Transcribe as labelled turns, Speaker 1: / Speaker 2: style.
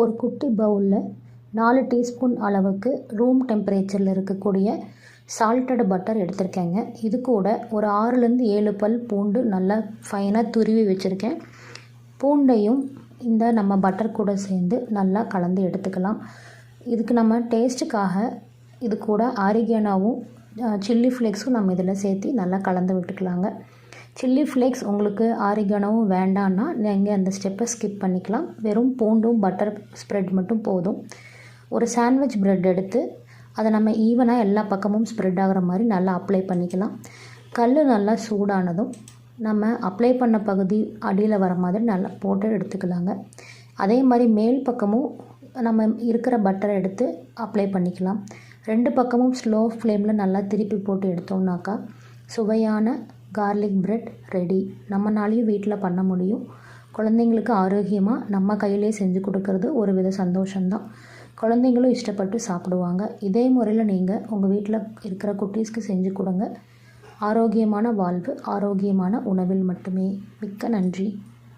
Speaker 1: ஒரு குட்டி பவுலில் நாலு டீஸ்பூன் அளவுக்கு ரூம் டெம்பரேச்சரில் இருக்கக்கூடிய சால்ட்டட் பட்டர் எடுத்திருக்கேங்க. இது கூட ஒரு ஆறுலேருந்து ஏழு பல் பூண்டு நல்லா ஃபைனாக துருவி வச்சுருக்கேன். பூண்டையும் இந்த நம்ம பட்டர் கூட சேர்ந்து நல்லா கலந்து எடுத்துக்கலாம். இதுக்கு நம்ம டேஸ்ட்டுக்காக இது கூட ஆரிகேனாவும் சில்லி ஃப்ளேக்ஸும் நம்ம இதில் சேர்த்து நல்லா கலந்து விட்டுக்கலாங்க. சில்லி ஃப்ளேக்ஸ் உங்களுக்கு ஆரிகனவும் வேண்டான்னா நீங்கள் அந்த ஸ்டெப்பை ஸ்கிப் பண்ணிக்கலாம். வெறும் பூண்டும் பட்டர் ஸ்ப்ரெட் மட்டும் போதும். ஒரு சாண்ட்விச் ப்ரெட் எடுத்து அதை நம்ம ஈவனாக எல்லா பக்கமும் ஸ்ப்ரெட் ஆகிற மாதிரி நல்லா அப்ளை பண்ணிக்கலாம். கல் நல்லா சூடானதும் நம்ம அப்ளை பண்ண பகுதி அடியில் வர மாதிரி நல்லா போட்டு எடுத்துக்கலாங்க. அதே மாதிரி மேல் பக்கமும் நம்ம இருக்கிற பட்டரை எடுத்து அப்ளை பண்ணிக்கலாம். ரெண்டு பக்கமும் ஸ்லோ ஃப்ளேமில் நல்லா திருப்பி போட்டு எடுத்தோம்னாக்கா சுவையான கார்லிக் பிரெட் ரெடி நம்மனாலையும் வீட்டில் பண்ண முடியும். குழந்தைங்களுக்கு ஆரோக்கியமாக நம்ம கையிலே செஞ்சு கொடுக்கறது ஒரு வித சந்தோஷம்தான். குழந்தைங்களும் இஷ்டப்பட்டு சாப்பிடுவாங்க. இதே முறையில் நீங்கள் உங்கள் வீட்டில் இருக்கிற குட்டீஸ்க்கு செஞ்சு கொடுங்க. ஆரோக்கியமான வாழ்வு ஆரோக்கியமான உணவில் மட்டுமே. மிக்க நன்றி.